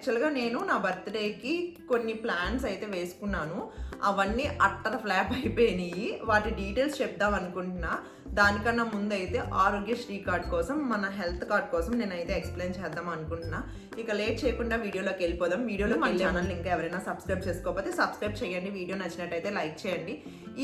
యాక్చువల్గా నేను నా బర్త్డేకి కొన్ని ప్లాన్స్ అయితే వేసుకున్నాను. అవన్నీ అట్టర ఫ్లాప్ అయిపోయినాయి. వాటి డీటెయిల్స్ చెప్దాం అనుకుంటున్నా. దానికన్నా ముందు అయితే ఆరోగ్యశ్రీ కార్డ్ కోసం మన హెల్త్ కార్డ్ కోసం నేనైతే ఎక్స్ప్లెయిన్ చేద్దాం అనుకుంటున్నా. ఇక లేట్ చేయకుండా వీడియోలోకి వెళ్ళిపోదాం. వీడియోలో మన ఛానల్ ఇంకా ఎవరైనా సబ్స్క్రైబ్ చేసుకోకపోతే సబ్స్క్రైబ్ చేయండి. వీడియో నచ్చినట్టయితే లైక్ చేయండి.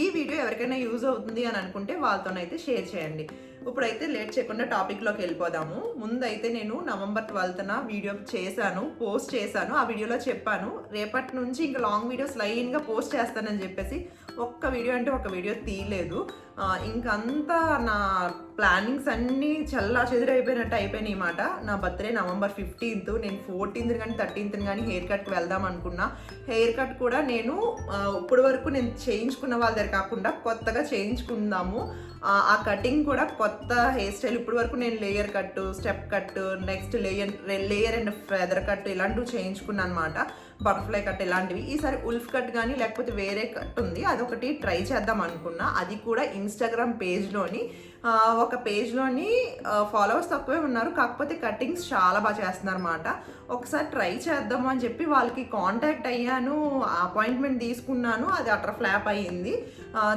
ఈ వీడియో ఎవరికైనా యూజ్ అవుతుంది అని అనుకుంటే వాళ్ళతోనైతే షేర్ చేయండి. ఇప్పుడైతే లేట్ చేయకుండా టాపిక్లోకి వెళ్ళిపోదాము. ముందైతే నేను నవంబర్ ట్వెల్త్న వీడియో చేశాను పోస్ట్ చేశాను. ఆ వీడియోలో చెప్పాను రేపటి నుంచి ఇంకా లాంగ్ వీడియోస్ లైన్గా పోస్ట్ చేస్తానని చెప్పేసి ఒక్క వీడియో అంటే ఒక వీడియో తీయలేదు. ఇంకంతా నా ప్లానింగ్స్ అన్నీ చల్లా చెదిరైపోయినట్టు అయిపోయినాయి మాట. నా బర్త్డే నవంబర్ ఫిఫ్టీన్త్ నేను ఫోర్టీన్త్ కానీ థర్టీన్త్ కానీ హెయిర్ కట్కి వెళ్దాం అనుకున్నా. హెయిర్ కట్ కూడా నేను ఇప్పటి వరకు నేను చేయించుకున్న వాళ్ళ దగ్గర కాకుండా కొత్తగా చేయించుకుందాము. ఆ, ఆ కటింగ్ కూడా కొత్త హెయిర్ స్టైల్. ఇప్పటి వరకు నేను layer cut step cut next layer layer and feather cut ఇలాంటివి చేయించుకున్నాను అనమాట బటర్ఫ్లై కట్ ఇలాంటివి. ఈసారి ఉల్ఫ్ కట్ కానీ లేకపోతే వేరే కట్ ఉంది. అదొకటి ట్రై చేద్దాం అనుకున్నా. అది కూడా ఇన్స్టాగ్రామ్ పేజ్లోని ఒక పేజ్లోని ఫాలోవర్స్ తక్కువే ఉన్నారు. కాకపోతే కటింగ్స్ చాలా బాగా చేస్తున్నారు అనమాట ఒకసారి ట్రై చేద్దాము అని చెప్పి వాళ్ళకి కాంటాక్ట్ అయ్యాను అపాయింట్మెంట్ తీసుకున్నాను. అది అట్ర ఫ్లాప్ అయ్యింది.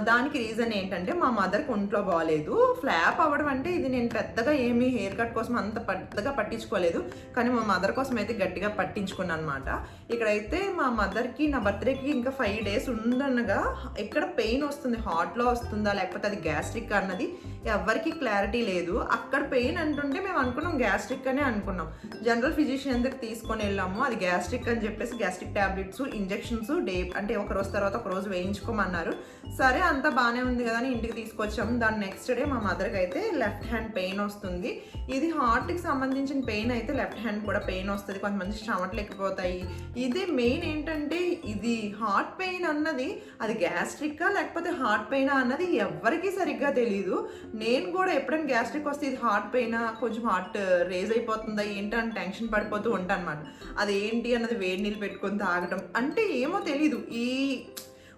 దానికి రీజన్ ఏంటంటే మా మదర్కి ఒంట్లో బాగాలేదు ఫ్లాప్ అవ్వడం అంటే ఇది నేను పెద్దగా ఏమీ హెయిర్ కట్ కోసం అంత పెద్దగా పట్టించుకోలేదు. కానీ మా మదర్ కోసం అయితే గట్టిగా పట్టించుకున్నాను అనమాట ఇక్కడైతే మా మదర్కి నా బర్త్డేకి ఇంకా ఫైవ్ డేస్ ఉందనగా ఎక్కడ పెయిన్ వస్తుంది హార్ట్లో వస్తుందా లేకపోతే అది గ్యాస్ట్రిక్ అన్నది ఎవరికి క్లారిటీ లేదు. అక్కడ పెయిన్ అంటుంటే మేము అనుకున్నాం గ్యాస్ట్రిక్ అనే అనుకున్నాం. జనరల్ ఫిజిషియన్ దగ్గర తీసుకొని వెళ్ళాము. అది గ్యాస్ట్రిక్ అని చెప్పేసి గ్యాస్ట్రిక్ టాబ్లెట్స్ ఇంజెక్షన్స్ డే అంటే ఒక రోజు తర్వాత ఒక రోజు వేయించుకోమన్నారు. సరే అంతా బాగానే ఉంది కదా అని ఇంటికి తీసుకొచ్చాము. దాని నెక్స్ట్ డే మా మదర్కి అయితే లెఫ్ట్ హ్యాండ్ పెయిన్ వస్తుంది. ఇది హార్ట్కి సంబంధించిన పెయిన్ అయితే లెఫ్ట్ హ్యాండ్ కూడా పెయిన్ వస్తుంది. కొంతమంది స్టమట్లు ఎక్కిపోతాయి ఇది మెయిన్ ఏంటంటే ఇది హార్ట్ పెయిన్ అన్నది. అది గ్యాస్ట్రిక్కా లేకపోతే హార్ట్ పెయినా అన్నది ఎవ్వరికీ సరిగ్గా తెలియదు నేను కూడా ఎప్పుడైనా గ్యాస్ట్రిక్ వస్తే ఇది హార్ట్ పెయిన్ కొంచెం హార్ట్ రేజ్ అయిపోతుందా ఏంటని టెన్షన్ పడిపోతూ ఉంటాను అనమాట అది ఏంటి అన్నది వేడి నీళ్ళు పెట్టుకొని తాగడం అంటే ఏమో తెలీదు. ఈ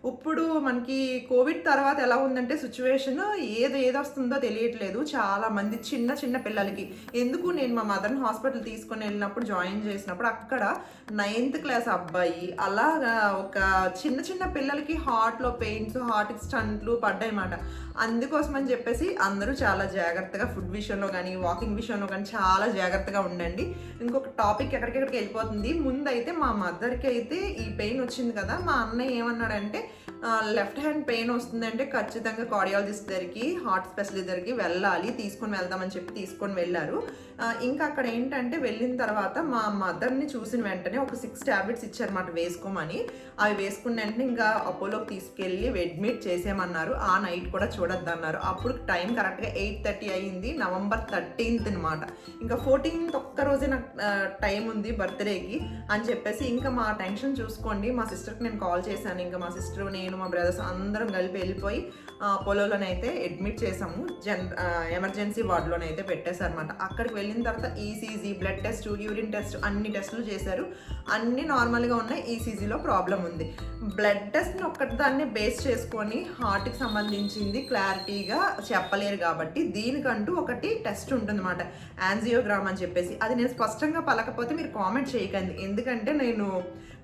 ఇప్పుడు మనకి కోవిడ్ తర్వాత ఎలా ఉందంటే సిచ్యువేషన్ ఏది ఏది వస్తుందో తెలియట్లేదు. చాలా మంది చిన్న చిన్న పిల్లలకి. ఎందుకు నేను మా మదర్ని హాస్పిటల్ తీసుకొని వెళ్ళినప్పుడు జాయిన్ చేసినప్పుడు అక్కడ నైన్త్ క్లాస్ అబ్బాయి అలాగా ఒక చిన్న చిన్న పిల్లలకి హార్ట్లో పెయిన్స్ హార్ట్కి స్టంట్లు పడ్డాయన్నమాట అందుకోసం అని చెప్పేసి అందరూ చాలా జాగ్రత్తగా ఫుడ్ విషయంలో కానీ వాకింగ్ విషయంలో కానీ చాలా జాగ్రత్తగా ఉండండి. ఇంకొక టాపిక్ ఎక్కడికెక్కడికి వెళ్ళిపోతుంది. ముందైతే మా మదర్కి అయితే ఈ పెయిన్ వచ్చింది కదా. మా అన్నయ్య ఏమన్నాడంటే లెఫ్ట్ హ్యాండ్ పెయిన్ వస్తుందంటే ఖచ్చితంగా కార్డియాలజిస్ట్ దగ్గరికి హార్ట్ స్పెషలిస్ట్ దగ్గరికి వెళ్ళాలి తీసుకొని వెళ్దామని చెప్పి తీసుకొని వెళ్ళారు. ఇంకా అక్కడ ఏంటంటే వెళ్ళిన తర్వాత మా మదర్ని చూసిన వెంటనే ఒక సిక్స్ ట్యాబ్లెట్స్ ఇచ్చారన్నమాట వేసుకోమని. అవి వేసుకున్న వెంటనే ఇంకా అపోలోకి తీసుకెళ్ళి అడ్మిట్ చేసేయమన్నారు. ఆ నైట్ కూడా చూడొద్దన్నారు. అప్పుడు టైం కరెక్ట్గా ఎయిట్ థర్టీ అయ్యింది నవంబర్ థర్టీన్త్ అనమాట ఇంకా ఫోర్టీన్త్ ఒక్క రోజే నాకు టైం ఉంది బర్త్డేకి అని చెప్పేసి ఇంకా మా టెన్షన్ చూసుకోండి. మా సిస్టర్కి నేను కాల్ చేశాను. ఇంకా మా సిస్టర్ నేను మా బ్రదర్స్ అందరం కలిపి వెళ్ళిపోయి పొలంలోనైతే అడ్మిట్ చేసాము. జన్ ఎమర్జెన్సీ వార్డులోనైతే పెట్టేశారనమాట అక్కడికి వెళ్ళిన తర్వాత ECG blood test urine test అన్ని టెస్టులు చేశారు. అన్ని నార్మల్గా ఉన్నాయి. ఈసీజీలో ప్రాబ్లం ఉంది. బ్లడ్ టెస్ట్ని ఒక్కదాన్ని బేస్ చేసుకొని హార్ట్కి సంబంధించింది క్లారిటీగా చెప్పలేరు కాబట్టి దీనికంటూ ఒకటి టెస్ట్ ఉంటుందన్నమాట. యాంజియోగ్రామ్ అని చెప్పేసి. అది నేను స్పష్టంగా పలకపోతే మీరు కామెంట్ చేయకండి. ఎందుకంటే నేను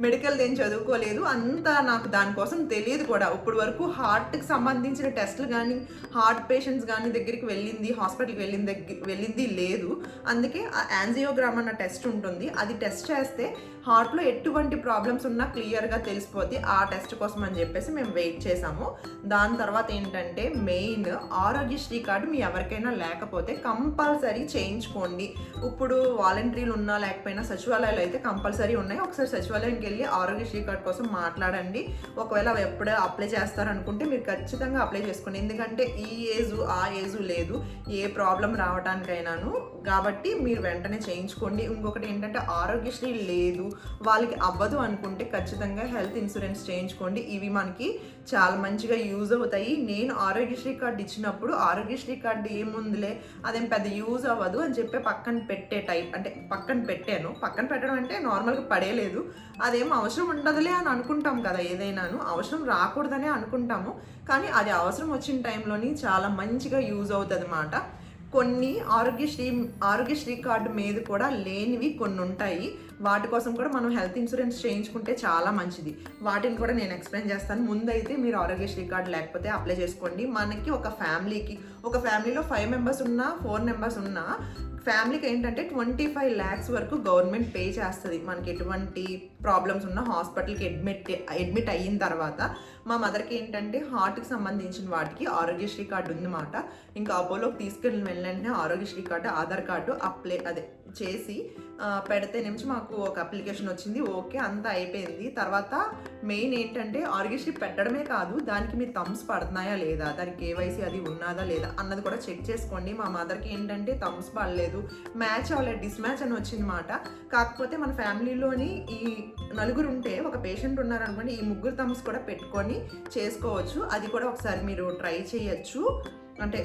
మెడికల్ ఏం చదువుకోలేదు. అంత నాకు దానికోసం తెలియదు కూడా. ఇప్పుడు వరకు హార్ట్కి సంబంధించిన టెస్టులు కానీ హార్ట్ పేషెంట్స్ కానీ దగ్గరికి వెళ్ళింది హాస్పిటల్కి వెళ్ళిన దగ్గర వెళ్ళింది లేదు. అందుకే ఆ యాంజియోగ్రామ్ అన్న టెస్ట్ ఉంటుంది. అది టెస్ట్ చేస్తే హార్ట్లో ఎటువంటి ప్రాబ్లమ్స్ ఉన్నా క్లియర్గా తెలిసిపోద్ది ఆ టెస్ట్ కోసం అని చెప్పేసి మేము వెయిట్ చేసాము దాని తర్వాత ఏంటంటే మెయిన్ ఆరోగ్యశ్రీ కార్డు మీ ఎవరికైనా లేకపోతే కంపల్సరీ చేయించుకోండి. ఇప్పుడు వాలంటీర్లు ఉన్నా లేకపోయినా సచివాలయాలు అయితే కంపల్సరీ ఉన్నాయి. ఒకసారి సచివాలయంకి వెళ్ళి ఆరోగ్యశ్రీ కార్డు కోసం మాట్లాడండి. ఒకవేళ అవి ఎప్పుడు అప్లై చేస్తారనుకుంటే మీరు ఖచ్చితంగా అప్లై చేసుకోండి. ఎందుకంటే ఈ ఏజ్ ఆ ఏజ్ లేదు. ఏ ప్రాబ్లం రావడానికైనాను కాబట్టి మీరు వెంటనే చేయించుకోండి. ఇంకొకటి ఏంటంటే ఆరోగ్యశ్రీ లేదు. వాళ్ళకి అవ్వదు అనుకుంటే ఖచ్చితంగా హెల్త్ ఇన్సూరెన్స్ చేయించుకోండి. ఇవి మనకి చాలా మంచిగా యూజ్ అవుతాయి. నేను ఆరోగ్యశ్రీ కార్డు ఇచ్చినప్పుడు ఆరోగ్యశ్రీ కార్డు ఏముందిలే? అదేం పెద్ద యూజ్ అవ్వదు అని చెప్పి పక్కన పెట్టే టైప్ అంటే పక్కన పెట్టాను. పక్కన పెట్టడం అంటే నార్మల్గా పడేలేదు అదేం అవసరం ఉండదులే అని అనుకుంటాం కదా ఏదైనాను. అవసరం రాకూడదనే అనుకుంటాము. కానీ అది అవసరం వచ్చిన టైంలోని చాలా మంచిగా యూజ్ అవుతుంది అన్నమాట కొన్ని ఆరోగ్యశ్రీ ఆరోగ్యశ్రీ కార్డు మీద కూడా లేనివి కొన్ని ఉంటాయి. వాటి కోసం కూడా మనం హెల్త్ ఇన్సూరెన్స్ చేయించుకుంటే చాలా మంచిది. వాటిని కూడా నేను ఎక్స్ప్లెయిన్ చేస్తాను. ముందైతే మీరు ఆరోగ్యశ్రీ కార్డు లేకపోతే అప్లై చేసుకోండి. మనకి ఒక ఫ్యామిలీకి ఒక ఫ్యామిలీలో ఫైవ్ మెంబర్స్ ఉన్నా ఫోర్ మెంబర్స్ ఉన్నా ఫ్యామిలీకి ఏంటంటే ట్వంటీ ఫైవ్ ల్యాక్స్ వరకు గవర్నమెంట్ పే చేస్తుంది. మనకి ఎటువంటి ప్రాబ్లమ్స్ ఉన్న హాస్పిటల్కి అడ్మిట్ అడ్మిట్ అయిన తర్వాత మా మదర్కి ఏంటంటే హార్ట్కి సంబంధించిన వాటికి ఆరోగ్యశ్రీ కార్డు ఉందన్నమాట. ఇంకా అపోలోకి తీసుకెళ్ళిన వెళ్ళండి Aarogyasri card Aadhaar card apply అదే చేసి పెడితే నుంచి మాకు ఒక అప్లికేషన్ వచ్చింది. ఓకే అంతా అయిపోయింది. తర్వాత మెయిన్ ఏంటంటే ఆరోగ్యశ్రీ పెట్టడమే కాదు దానికి మీ థమ్స్ పడుతున్నాయా లేదా దానికి కేవైసీ అది ఉన్నదా లేదా అన్నది కూడా చెక్ చేసుకోండి. మా మదర్కి ఏంటంటే థమ్స్ పడలేదు. మ్యాచ్ అవ్వలేదు డిస్మ్యాచ్ అని వచ్చింది మాట. కాకపోతే మన ఫ్యామిలీలోని ఈ నలుగురు ఉంటే ఒక పేషెంట్ ఉన్నారనుకోండి ఈ ముగ్గురు థమ్స్ కూడా పెట్టుకొని చేసుకోవచ్చు. అది కూడా ఒకసారి మీరు ట్రై చేయొచ్చు. అంటే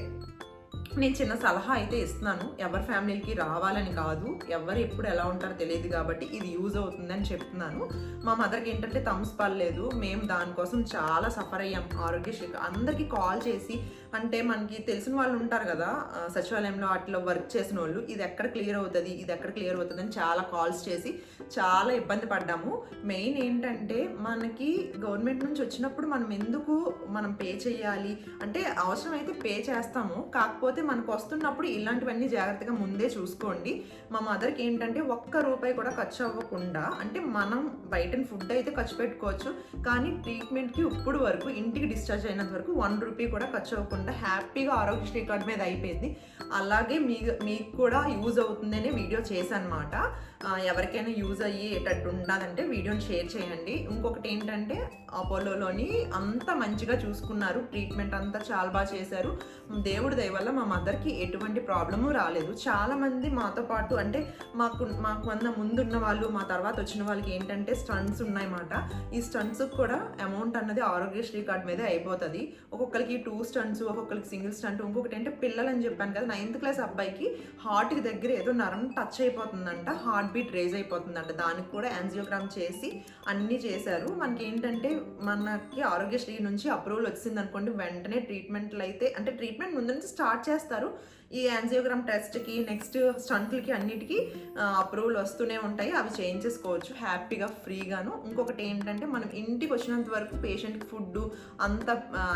నేను చిన్న సలహా అయితే ఇస్తున్నాను. ఎవరి ఫ్యామిలీకి రావాలని కాదు. ఎవరు ఎప్పుడు ఎలా ఉంటారో తెలియదు కాబట్టి ఇది యూజ్ అవుతుందని చెప్తున్నాను. మా మదర్కి ఏంటంటే థమ్స్ పడలేదు. మేము దానికోసం చాలా సఫర్ అయ్యాం. ఆరోగ్యశ్రీ అందరికీ కాల్ చేసి అంటే మనకి తెలిసిన వాళ్ళు ఉంటారు కదా సచివాలయంలో వాటిలో వర్క్ చేసిన వాళ్ళు ఇది ఎక్కడ క్లియర్ అవుతుంది ఇది ఎక్కడ క్లియర్ అవుతుంది అని చాలా కాల్స్ చేసి చాలా ఇబ్బంది పడ్డాము. మెయిన్ ఏంటంటే మనకి గవర్నమెంట్ నుంచి వచ్చినప్పుడు మనం ఎందుకు మనం పే చేయాలి? అంటే అవసరమైతే పే చేస్తాము కాకపోతే మనకు వస్తున్నప్పుడు ఇలాంటివన్నీ జాగ్రత్తగా ముందే చూసుకోండి. మా మదర్కి ఏంటంటే ఒక్క రూపాయి కూడా ఖర్చు అవ్వకుండా అంటే మనం బయట ఫుడ్ అయితే ఖర్చు పెట్టుకోవచ్చు కానీ ట్రీట్మెంట్కి ఇప్పుడు వరకు ఇంటికి డిశ్చార్జ్ అయినంత వరకు వన్ రూపీ కూడా ఖర్చు అవ్వకుండా హ్యాపీగా ఆరోగ్యశ్రీ కార్డు మీద అయిపోయింది. అలాగే మీ మీకు కూడా యూజ్ అవుతుందనే వీడియో చేశాను అనమాట ఎవరికైనా యూజ్ అయ్యేటట్టు ఉండాలంటే వీడియోని షేర్ చేయండి. ఇంకొకటి ఏంటంటే అపోలోలోని అంత మంచిగా చూసుకున్నారు. ట్రీట్మెంట్ అంతా చాలా బాగా చేశారు. దేవుడి దయ వల్ల మా మదర్కి ఎటువంటి ప్రాబ్లము రాలేదు. చాలామంది మాతో పాటు అంటే మాకు మాకు వంద ముందున్న వాళ్ళు మా తర్వాత వచ్చిన వాళ్ళకి ఏంటంటే స్టంట్స్ ఉన్నాయన్నమాట. ఈ స్టంట్స్కి కూడా అమౌంట్ అన్నది ఆరోగ్యశ్రీ కార్డ్ మీదే అయిపోతుంది. ఒక్కొక్కరికి టూ స్టంట్స్ ఒక్కొక్కరికి సింగిల్ స్టంట్. ఇంకొకటి అంటే పిల్లలు అని చెప్పాను కదా నైన్త్ క్లాస్ అబ్బాయికి హార్ట్కి దగ్గర ఏదో నరం టచ్ అయిపోతుందంట. హార్ట్ బీట్ రేజ్ అయిపోతుందంట. దానికి కూడా యాంజియోగ్రామ్ చేసి అన్నీ చేశారు. మనకి ఏంటంటే మనకి ఆరోగ్యశ్రీ నుంచి అప్రూవల్ వచ్చింది అనుకోండి వెంటనే ట్రీట్మెంట్లు అయితే అంటే ట్రీట్మెంట్ ముందు నుంచి స్టార్ట్ చేస్తారు. ఈ యాంజియోగ్రామ్ టెస్ట్కి నెక్స్ట్ స్టంట్లకి అన్నిటికీ అప్రూవల్ వస్తూనే ఉంటాయి. అవి చేయించేసుకోవచ్చు హ్యాపీగా ఫ్రీగాను. ఇంకొకటి ఏంటంటే మనం ఇంటికి వచ్చినంత వరకు పేషెంట్కి ఫుడ్ అంత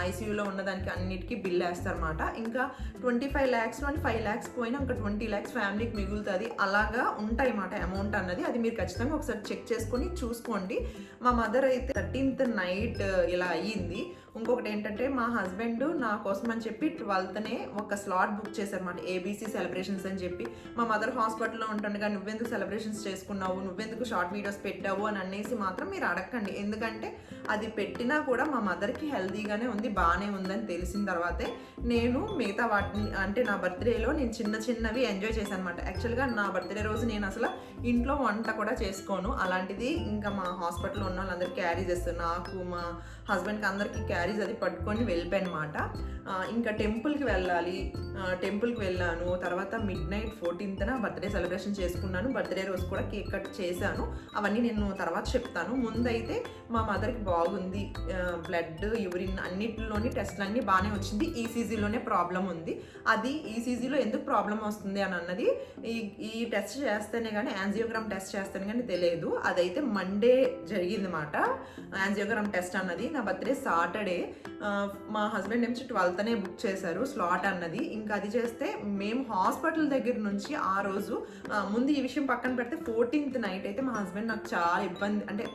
ఐసీయూలో ఉన్నదానికి అన్నిటికీ బిల్ వేస్తారన్నమాట. ఇంకా ట్వంటీ ఫైవ్ ల్యాక్స్లోని ఫైవ్ ల్యాక్స్ పోయినా ఇంకా ట్వంటీ ల్యాక్స్ ఫ్యామిలీకి మిగులుతుంది. అలాగా ఉంటాయి అన్నమాట అమౌంట్ అన్నది. అది మీరు ఖచ్చితంగా ఒకసారి చెక్ చేసుకొని చూసుకోండి. మా మదర్ అయితే థర్టీన్త్ నైట్ ఇలా అయ్యింది. ఇంకొకటి ఏంటంటే మా హస్బెండ్ నా కోసం అని చెప్పి ట్వెల్త్నే ఒక స్లాట్ బుక్ చేశారన్నమాట. ఏబీసీ సెలబ్రేషన్స్ అని చెప్పి. మా మదర్ హాస్పిటల్లో ఉంటుండగా నువ్వెందుకు సెలబ్రేషన్స్ చేసుకున్నావు? నువ్వెందుకు షార్ట్ వీడియోస్ పెట్టావు? అని అనేసి మాత్రం మీరు అడగండి. ఎందుకంటే అది పెట్టినా కూడా మా మదర్కి హెల్తీగానే ఉంది బాగానే ఉందని తెలిసిన తర్వాతే నేను మిగతా వాటిని అంటే నా బర్త్డేలో నేను చిన్న చిన్నవి ఎంజాయ్ చేశాను అనమాట యాక్చువల్గా నా బర్త్డే రోజు నేను అసలు ఇంట్లో వంట కూడా చేసుకోను. అలాంటిది ఇంకా మా హాస్పిటల్లో ఉన్న వాళ్ళందరికీ క్యారీ చేస్తారు నాకు మా హస్బెండ్కి అందరికీ క్యారీస్ అది పట్టుకొని వెళ్ళిపోయాను అనమాట ఇంకా టెంపుల్కి వెళ్ళాలి. టెంపుల్కి వెళ్ళాను. తర్వాత మిడ్ నైట్ ఫోర్టీన్త్న బర్త్డే సెలబ్రేషన్ చేసుకున్నాను. బర్త్డే రోజు కూడా కేక్ కట్ చేశాను. అవన్నీ నేను తర్వాత చెప్తాను. ముందైతే మా మదర్కి బాగుంది. బ్లడ్ యూరిన్ అన్నిటిలోని టెస్ట్లు అన్నీ బాగానే వచ్చింది. ఈసీజీలోనే ప్రాబ్లం ఉంది. అది ఈసీజీలో ఎందుకు ప్రాబ్లం వస్తుంది అని అన్నది ఈ ఈ టెస్ట్ చేస్తేనే కానీ యాంజియోగ్రామ్ టెస్ట్ చేస్తాను కానీ తెలియదు. అదైతే మండే జరిగిందన్నమాట. యాంజియోగ్రామ్ టెస్ట్ అన్నది. నా బర్త్డే సాటర్డే మా హస్బెండ్ నుంచి ట్వెల్త్నే బుక్ చేశారు స్లాట్ అన్నది. ఇంకా అది చేస్తే మేము హాస్పిటల్ దగ్గర నుంచి ఆ రోజు ముందు ఈ విషయం పక్కన పెడితే ఫోర్టీన్త్ నైట్ అయితే మా హస్బెండ్ నాకు చాలా ఇబ్బంది అంటే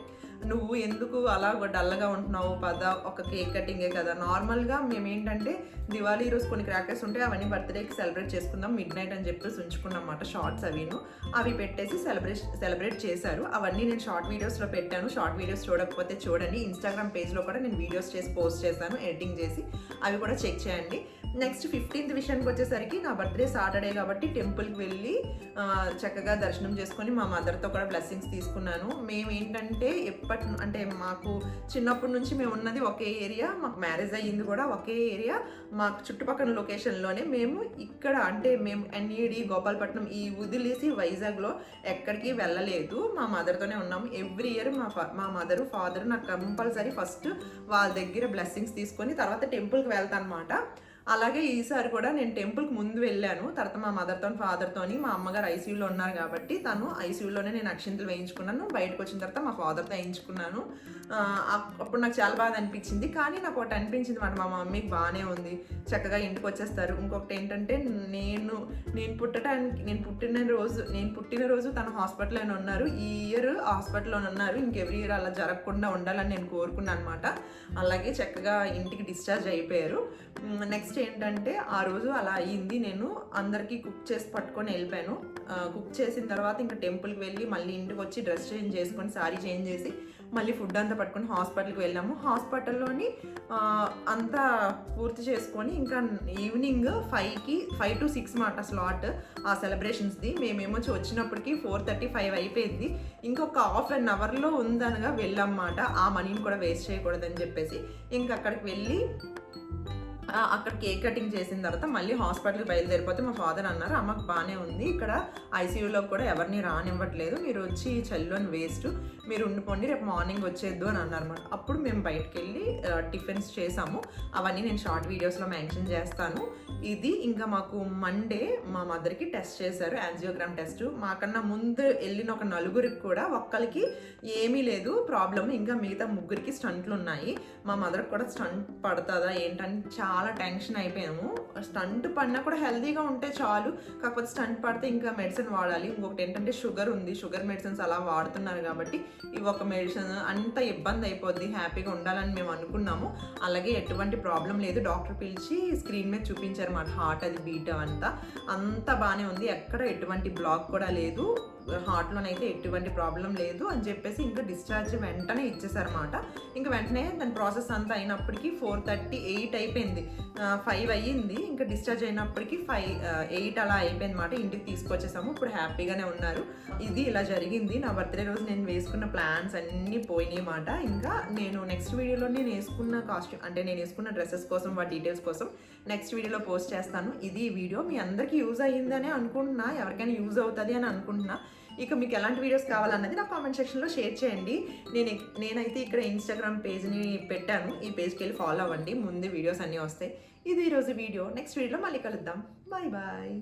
నువ్వు ఎందుకు అలా డల్గా ఉంటున్నావు? పద ఒక కేక్ కటింగే కదా. నార్మల్గా మేము ఏంటంటే దివాళీ రోజు కొన్ని క్రాకర్స్ ఉంటాయి అవన్నీ బర్త్డేకి సెలబ్రేట్ చేసుకుందాం మిడ్ నైట్ అని చెప్పేసి ఉంచుకున్నాం అన్నమాట షార్ట్స్ అవిను. అవి పెట్టేసి సెలబ్రేట్ సెలబ్రేట్ చేశారు. అవన్నీ నేను షార్ట్ వీడియోస్లో పెట్టాను. షార్ట్ వీడియోస్ చూడకపోతే చూడండి. ఇన్స్టాగ్రామ్ పేజ్లో కూడా నేను వీడియోస్ చేసి పోస్ట్ చేశాను ఎడిటింగ్ చేసి. అవి కూడా చెక్ చేయండి. నెక్స్ట్ ఫిఫ్టీన్త్ విషయానికి వచ్చేసరికి నా బర్త్డే సాటర్డే కాబట్టి టెంపుల్కి వెళ్ళి చక్కగా దర్శనం చేసుకొని మా మదర్తో కూడా బ్లెస్సింగ్స్ తీసుకున్నాను. మేము ఏంటంటే ఎప్పటి అంటే మాకు చిన్నప్పటి నుంచి మేము ఉన్నది ఒకే ఏరియా మాకు మ్యారేజ్ అయ్యింది కూడా ఒకే ఏరియా. మాకు చుట్టుపక్కల లొకేషన్లోనే మేము ఇక్కడ అంటే మేము ఎన్ఈడి గోపాలపట్నం ఈ వదిలేసి వైజాగ్లో ఎక్కడికి వెళ్ళలేదు. మా మదర్తోనే ఉన్నాము. ఎవ్రీ ఇయర్ మా మా మదరు ఫాదర్ నాకు కంపల్సరీ ఫస్ట్ వాళ్ళ దగ్గర బ్లెస్సింగ్స్ తీసుకొని తర్వాత టెంపుల్కి వెళ్తాను అనమాట అలాగే ఈసారి కూడా నేను టెంపుల్కి ముందు వెళ్ళాను. తర్వాత మా మదర్తో ఫాదర్తోని మా అమ్మగారు ఐసీయూలో ఉన్నారు కాబట్టి తను ఐసీయూలోనే నేను అక్షింతలు వేయించుకున్నాను. బయటకు వచ్చిన తర్వాత మా ఫాదర్తో వేయించుకున్నాను. అప్- అప్పుడు నాకు చాలా బాగా అనిపించింది. కానీ నాకు ఒకటి అనిపించింది మాట మా మమ్మీకి బాగానే ఉంది. చక్కగా ఇంటికి వచ్చేస్తారు. ఇంకొకటి ఏంటంటే నేను నేను పుట్టడానికి నేను పుట్టిన రోజు నేను పుట్టిన రోజు తను హాస్పిటల్లోనే ఉన్నారు. ఈ ఇయర్ హాస్పిటల్లోనే ఉన్నారు. ఇంకెవ్రీ ఇయర్ అలా జరగకుండా ఉండాలని నేను కోరుకున్నాను అనమాట అలాగే చక్కగా ఇంటికి డిశ్చార్జ్ అయిపోయారు. నెక్స్ట్ ఏంటంటే ఆ రోజు అలా అయ్యింది నేను అందరికీ కుక్ చేసి పట్టుకొని వెళ్ళిపోయాను. కుక్ చేసిన తర్వాత ఇంకా టెంపుల్కి వెళ్ళి మళ్ళీ ఇంటికి వచ్చి డ్రెస్ చేంజ్ చేసుకొని సారీ చేంజ్ చేసి మళ్ళీ ఫుడ్ అంతా పట్టుకొని హాస్పిటల్కి వెళ్ళాము. హాస్పిటల్లోని అంతా పూర్తి చేసుకొని ఇంకా ఈవినింగ్ ఫైవ్కి ఫైవ్ టు సిక్స్ మాట స్లాట్ ఆ సెలబ్రేషన్స్ది మేమేమో వచ్చినప్పటికి ఫోర్ థర్టీ ఫైవ్ అయిపోయింది. ఇంకొక హాఫ్ అన్ అవర్లో ఉందనగా వెళ్ళామన్నమాట ఆ మనీని కూడా వేస్ట్ చేయకూడదని చెప్పేసి. ఇంకా అక్కడికి వెళ్ళి అక్కడ కేక్ కటింగ్ చేసిన తర్వాత మళ్ళీ హాస్పిటల్కి బయలుదేరిపోతే మా ఫాదర్ అన్నారు అమ్మకు బాగానే ఉంది. ఇక్కడ ఐసీయూలో కూడా ఎవరిని రానివ్వట్లేదు. మీరు వచ్చి చెల్లోని వేస్ట్ మీరు ఉండిపోండి రేపు మార్నింగ్ వచ్చేద్దు అని అన్నారు అనమాట అప్పుడు మేము బయటకు వెళ్ళి టిఫిన్స్ చేసాము. అవన్నీ నేను షార్ట్ వీడియోస్లో మెన్షన్ చేస్తాను. ఇది ఇంకా మాకు మండే మా మదర్కి టెస్ట్ చేశారు యాంజియోగ్రామ్ టెస్ట్. మాకన్నా ముందు వెళ్ళిన ఒక నలుగురికి కూడా ఒక్కరికి ఏమీ లేదు ప్రాబ్లం ఇంకా మిగతా ముగ్గురికి స్టంట్లు ఉన్నాయి. మా మదర్కి కూడా స్టంట్ పడుతుందా ఏంటని చాలా టెన్షన్ అయిపోయాము. స్టంట్ పడినా కూడా హెల్తీగా ఉంటే చాలు. కాకపోతే స్టంట్ పడితే ఇంకా మెడిసిన్ వాడాలి. ఇంకొకటి ఏంటంటే షుగర్ ఉంది. షుగర్ మెడిసిన్స్ అలా వాడుతున్నారు కాబట్టి ఈ ఒక మెడిసిన్ అంత ఇబ్బంది అయిపోద్ది హ్యాపీగా ఉండాలని మేము అనుకున్నాము. అలాగే ఎటువంటి ప్రాబ్లం లేదు. డాక్టర్ పిలిచి స్క్రీన్ మీద చూపించారు మాట హార్ట్ అది బీట్ అంతా. అంతా బాగానే ఉంది. ఎక్కడ ఎటువంటి బ్లాక్ కూడా లేదు. హార్ట్లోనైతే ఎటువంటి ప్రాబ్లం లేదు అని చెప్పేసి ఇంకా డిశ్చార్జ్ వెంటనే ఇచ్చేసారన్నమాట. ఇంకా వెంటనే దాని ప్రాసెస్ అంతా అయినప్పటికీ ఫోర్ థర్టీ ఎయిట్ అయిపోయింది. ఫైవ్ అయ్యింది. ఇంకా డిశ్చార్జ్ అయినప్పటికీ ఫైవ్ ఎయిట్ అలా అయిపోయింది అనమాట ఇంటికి తీసుకొచ్చేసాము. ఇప్పుడు హ్యాపీగానే ఉన్నారు. ఇది ఇలా జరిగింది. నా బర్త్డే రోజు నేను వేసుకున్న ప్లాన్స్ అన్నీ పోయినాయి మాట ఇంకా నేను నెక్స్ట్ వీడియోలో నేను వేసుకున్న కాస్ట్యూమ్ అంటే నేను వేసుకున్న డ్రెస్సెస్ కోసం వాటి డీటెయిల్స్ కోసం నెక్స్ట్ వీడియోలో పోస్ట్ చేస్తాను. ఇది వీడియో మీ అందరికీ యూజ్ అయ్యిందని అనుకుంటున్నా. ఎవరికైనా యూజ్ అవుతుంది అని అనుకుంటున్నా. ఇక మీకు ఎలాంటి వీడియోస్ కావాలన్నది నా కామెంట్ సెక్షన్లో షేర్ చేయండి. నేను నేనైతే ఇక్కడ ఇన్స్టాగ్రామ్ పేజ్ని పెట్టాను. ఈ పేజ్కి వెళ్ళి ఫాలో అవ్వండి. ముందు వీడియోస్ అన్నీ వస్తాయి. ఇది ఈరోజు వీడియో నెక్స్ట్ వీడియోలో మళ్ళీ కలుద్దాం. Bye bye